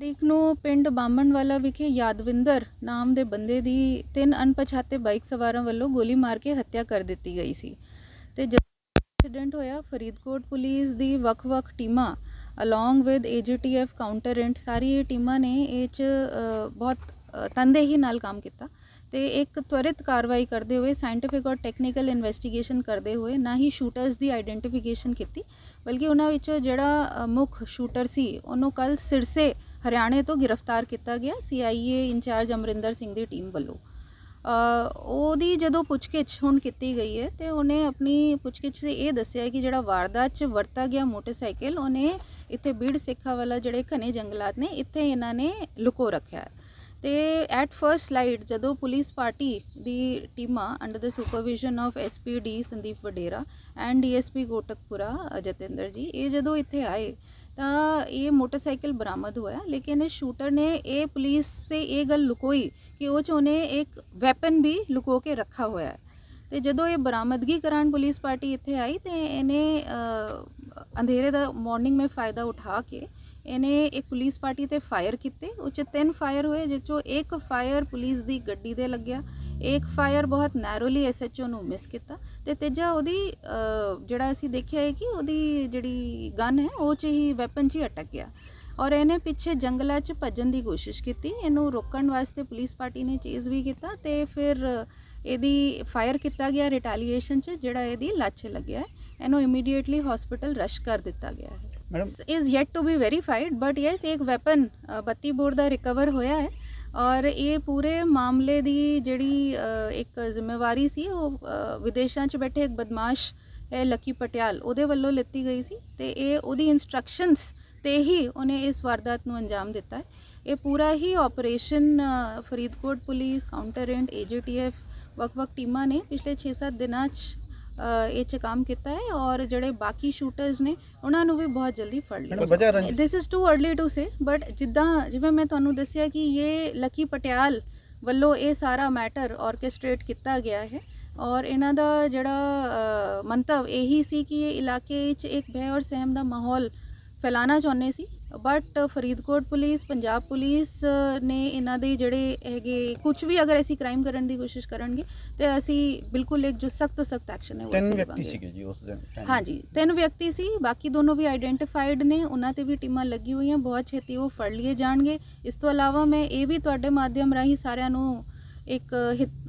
ਤਰੀਕ ਨੂੰ ਪਿੰਡ ਬਾਮਣਵਾਲਾ ਵਿਖੇ ਯਾਦਵਿੰਦਰ ਨਾਮ ਦੇ ਬੰਦੇ ਦੀ ਤਿੰਨ ਅਣਪਛਾਤੇ ਬਾਈਕ ਸਵਾਰਾਂ ਵੱਲੋਂ ਗੋਲੀ ਮਾਰ ਕੇ ਹੱਤਿਆ ਕਰ ਦਿੱਤੀ ਗਈ ਸੀ। ਤੇ ਜਦੋਂ ਐਕਸੀਡੈਂਟ ਹੋਇਆ ਫਰੀਦਕੋਟ ਪੁਲਿਸ ਦੀ ਵੱਖ-ਵੱਖ ਟੀਮਾਂ ਅਲੋਂਗ ਵਿਦ ਏਜੀਟੀਐਫ ਕਾਊਂਟਰੈਂਟ ਸਾਰੀ ਇਹ ਟੀਮਾਂ ਨੇ ਇਹ ਚ ਬਹੁਤ ਅ, ਤਨਦੇਹੀ ਨਾਲ ਕੰਮ ਕੀਤਾ ਤੇ ਇੱਕ ਤਵਰਿਤ ਕਾਰਵਾਈ ਕਰਦੇ ਹੋਏ ਸਾਇੰਟੀਫਿਕ ਔਰ ਟੈਕਨੀਕਲ ਇਨਵੈਸਟੀਗੇਸ਼ਨ ਕਰਦੇ ਹੋਏ ਨਾ ਹੀ ਸ਼ੂਟਰਸ ਦੀ ਆਈਡੈਂਟੀਫਿਕੇਸ਼ਨ ਕੀਤੀ ਬਲਕਿ ਉਹਨਾਂ ਵਿੱਚੋਂ ਜਿਹੜਾ ਮੁੱਖ ਸ਼ੂਟਰ ਸੀ ਉਹਨੂੰ ਕੱਲ ਸਿਰਸੇ ਹਰਿਆਣੇ ਤੋਂ ਗ੍ਰਿਫਤਾਰ ਕੀਤਾ ਗਿਆ ਸੀਆਈਏ ਇੰਚਾਰਜ ਅਮਰਿੰਦਰ ਸਿੰਘ ਦੀ ਟੀਮ ਵੱਲੋਂ। ਉਹਦੀ ਜਦੋਂ ਪੁੱਛਗਿੱਛ ਹੁਣ ਕੀਤੀ ਗਈ ਹੈ ਤੇ ਉਹਨੇ ਆਪਣੀ ਪੁੱਛਗਿੱਛ 'ਚ ਇਹ ਦੱਸਿਆ ਕਿ ਜਿਹੜਾ ਵਾਰਦਾਤ 'ਚ ਵਰਤਾ ਗਿਆ ਮੋਟਰਸਾਈਕਲ ਉਹਨੇ ਇੱਥੇ ਬੀੜ ਸਿੱਖਾ ਵਾਲਾ ਜਿਹੜੇ ਘਨੇ ਜੰਗਲਾਤ ਨੇ ਇੱਥੇ ਇਹਨਾਂ ਨੇ ਲੁਕੋ ਰੱਖਿਆ। ਹੈ ਤੇ ਐਟ ਫਰਸਟ ਸਲਾਈਡ ਜਦੋਂ ਪੁਲਿਸ ਪਾਰਟੀ ਦੀ ਟੀਮਾਂ under the supervision of SPD Sandeep Vadera and DSP Kotkapura uh, Jatinder ji ਇਹ ਜਦੋਂ ਇੱਥੇ ਆਏ ਤਾਂ ਇਹ ਮੋਟਰਸਾਈਕਲ ਬਰਾਮਦ ਹੋਇਆ, ਲੇਕਿਨ ਇਹ ਸ਼ੂਟਰ ਨੇ ਇਹ ਪੁਲਿਸ ਸੇ ਇਹ ਗੱਲ ਲੁਕੋਈ ਕਿ ਉਹ 'ਚ ਉਹਨੇ ਇੱਕ ਵੈਪਨ ਵੀ ਲੁਕੋ ਕੇ ਰੱਖਾ ਹੋਇਆ ਹੈ। ਤੇ ਜਦੋਂ ਇਹ ਬਰਾਮਦਗੀ ਕਰਾਉਣ ਪੁਲਿਸ ਪਾਰਟੀ ਇੱਥੇ ਆਈ, ਤੇ ਇਹਨੇ ਅੰਧੇਰੇ ਦਾ ਮਾਰਨਿੰਗ ਮੇ ਫਾਇਦਾ ਉਠਾ ਕੇ ਇਹਨੇ ਇੱਕ ਪੁਲਿਸ ਪਾਰਟੀ ਤੇ ਫਾਇਰ ਕੀਤੇ। ਉਹ 'ਚ ਤਿੰਨ ਫਾਇਰ ਹੋਏ ਜਿਸ ਚੋਂ ਇੱਕ ਫਾਇਰ ਪੁਲਿਸ ਦੀ ਗੱਡੀ ਦੇ ਲੱਗਿਆ। ਇੱਕ ਫਾਇਰ ਬਹੁਤ ਨੈਰੋਲੀ ਐਸਐਚਓ ਨੂੰ ਮਿਸ ਕੀਤਾ। ਤੇ ਤੀਜਾ ਉਹਦੀ ਜਿਹੜਾ ਅਸੀਂ ਦੇਖਿਆ ਹੈ ਕਿ ਉਹਦੀ ਜਿਹੜੀ ਗਨ ਹੈ ਉਹ 'ਚ ਹੀ ਵੈਪਨ 'ਚ ਹੀ ਅਟਕ ਗਿਆ। ਔਰ ਇਹਨੇ ਪਿੱਛੇ ਜੰਗਲਾਂ 'ਚ ਭੱਜਣ ਦੀ ਕੋਸ਼ਿਸ਼ ਕੀਤੀ। ਇਹਨੂੰ ਰੋਕਣ ਵਾਸਤੇ ਪੁਲਿਸ ਪਾਰਟੀ ਨੇ ਚੇਜ਼ ਵੀ ਕੀਤਾ ਤੇ ਫਿਰ ਇਹਦੀ ਫਾਇਰ ਕੀਤਾ ਗਿਆ ਰਿਟੈਲੀਏਸ਼ਨ 'ਚ ਜਿਹੜਾ ਇਹਦੀ 'ਚ ਲੱਗਿਆ। ਇਹਨੂੰ ਇਮੀਡੀਏਟਲੀ ਹਸਪੀਟਲ ਰਸ਼ ਕਰ ਦਿੱਤਾ ਗਿਆ ਹੈ। Madam is yet to be verified but yes ਇੱਕ ਵੈਪਨ 32 ਬੋਰ ਦਾ ਰਿਕਵਰ ਹੋਇਆ ਹੈ। ਔਰ ਇਹ ਪੂਰੇ ਮਾਮਲੇ ਦੀ ਜਿਹੜੀ ਇੱਕ ਜ਼ਿੰਮੇਵਾਰੀ ਸੀ, ਉਹ ਵਿਦੇਸ਼ਾਂ 'ਚ ਬੈਠੇ ਇੱਕ ਬਦਮਾਸ਼ ਹੈ ਲੱਕੀ ਪਟਿਆਲ, ਉਹਦੇ ਵੱਲੋਂ ਲਿੱਤੀ ਗਈ ਸੀ ਤੇ ਇਹ ਉਹਦੀ ਇਨਸਟਰਕਸ਼ਨਸ ਤੇ ਹੀ ਉਹਨੇ ਇਸ ਵਾਰਦਾਤ ਨੂੰ ਅੰਜਾਮ ਦਿੱਤਾ ਹੈ। ਇਹ ਪੂਰਾ ਹੀ ਆਪਰੇਸ਼ਨ ਫਰੀਦਕੋਟ ਪੁਲਿਸ ਕਾਊਂਟਰ ਕਾਊਂਟਰੈਂਟ ਏਜੀਟੀਐਫ ਵੱਖ-ਵੱਖ ਟੀਮਾਂ ਨੇ ਪਿਛਲੇ 6-7 ਦਿਨਾਂ 'ਚ ਇਹ 'ਚ ਕੰਮ ਕੀਤਾ ਹੈ ਔਰ ਜਿਹੜੇ ਬਾਕੀ ਸ਼ੂਟਰਸ ਨੇ ਉਹਨਾਂ ਨੂੰ ਵੀ ਬਹੁਤ ਜਲਦੀ ਫੜ ਲਿਆ this is too early to say but ਜਿੱਦਾਂ ਜਿਵੇਂ ਮੈਂ ਤੁਹਾਨੂੰ ਦੱਸਿਆ ਕਿ ਇਹ ਲੱਕੀ ਪਟਿਆਲ ਵੱਲੋਂ ਇਹ ਸਾਰਾ ਮੈਟਰ ਆਰਕੈਸਟ੍ਰੇਟ ਕੀਤਾ ਗਿਆ ਹੈ ਔਰ ਇਹਨਾਂ ਦਾ ਜਿਹੜਾ ਮੰਤਵ ਇਹੀ ਸੀ ਕਿ ਇਹ ਇਲਾਕੇ ਵਿੱਚ ਇੱਕ ਭੈ ਔਰ ਸਹਿਮ ਦਾ ਮਾਹੌਲ ਫੈਲਾਉਣਾ ਚਾਹੁੰਦੇ ਸੀ। But Faridkot police Punjab police ਨੇ ਇਹਨਾਂ ਦੇ ਜਿਹੜੇ ਹੈਗੇ ਕੁਝ ਵੀ ਅਗਰ ਅਸੀਂ ਕ੍ਰਾਈਮ ਕਰਨ ਦੀ ਕੋਸ਼ਿਸ਼ ਕਰਨਗੇ ਤੇ ਅਸੀਂ ਬਿਲਕੁਲ ਇੱਕ ਜੋ ਸਖਤ ਤੋਂ ਸਖਤ ਐਕਸ਼ਨ ਹੈ ਉਹ ਤਿੰਨ ਵਿਅਕਤੀ। ਸੀਗੇ ਜੀ ਉਸ ਦਿਨ? ਹਾਂਜੀ ਤਿੰਨ ਵਿਅਕਤੀ ਸੀ ਬਾਕੀ ਦੋਨੋਂ ਵੀ ਆਈਡੈਂਟੀਫਾਈਡ ਨੇ ਉਹਨਾਂ ਤੇ ਵੀ ਟੀਮਾਂ ਲੱਗੀ ਹੋਈਆਂ ਬਹੁਤ ਛੇਤੀ ਉਹ ਫੜ ਲਏ ਜਾਣਗੇ ਇਸ ਤੋਂ ਇਲਾਵਾ ਮੈਂ ਇਹ ਵੀ ਤੁਹਾਡੇ ਮਾਧਿਅਮ ਰਾਹੀਂ ਸਾਰਿਆਂ ਨੂੰ ਇੱਕ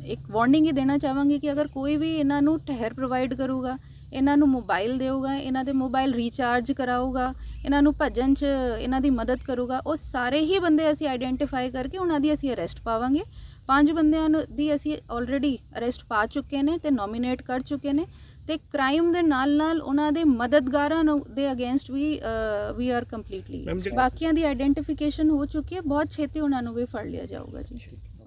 ਇੱਕ ਵਾਰਨਿੰਗ ਹੀ ਦੇਣਾ ਚਾਹਾਂਗੀ ਕਿ ਅਗਰ ਕੋਈ ਵੀ ਇਹਨਾਂ ਨੂੰ ਠਹਿਰ ਪ੍ਰੋਵਾਈਡ ਕਰੂਗਾ ਇਹਨਾਂ ਨੂੰ ਮੋਬਾਈਲ ਦੇਊਗਾ ਇਹਨਾਂ ਦੇ ਮੋਬਾਈਲ ਰੀਚਾਰਜ ਕਰਾਊਗਾ ਇਹਨਾਂ ਨੂੰ ਭੱਜਣ 'ਚ ਇਹਨਾਂ ਦੀ ਮਦਦ ਕਰੂਗਾ ਉਹ ਸਾਰੇ ਹੀ ਬੰਦੇ ਅਸੀਂ ਆਈਡੈਂਟੀਫਾਈ ਕਰਕੇ ਉਹਨਾਂ ਦੀ ਅਸੀਂ ਅਰੈਸਟ ਪਾਵਾਂਗੇ। ਪੰਜ ਬੰਦਿਆਂ ਨੂੰ ਦੀ ਅਸੀਂ ਆਲਰੇਡੀ ਅਰੈਸਟ ਪਾ ਚੁੱਕੇ ਨੇ ਤੇ ਨੋਮੀਨੇਟ ਕਰ ਚੁੱਕੇ ਨੇ ਤੇ ਕ੍ਰਾਈਮ ਦੇ ਨਾਲ ਨਾਲ ਉਹਨਾਂ ਦੇ ਮਦਦਗਾਰਾਂ ਨੂੰ ਦੇ against we we are completely ਬਾਕੀਆਂ ਦੀ ਆਈਡੈਂਟੀਫਿਕੇਸ਼ਨ ਹੋ ਚੁੱਕੀ ਹੈ ਬਹੁਤ ਛੇਤੀ ਉਹਨਾਂ ਨੂੰ ਵੀ ਫੜ ਲਿਆ ਜਾਊਗਾ ਜੀ।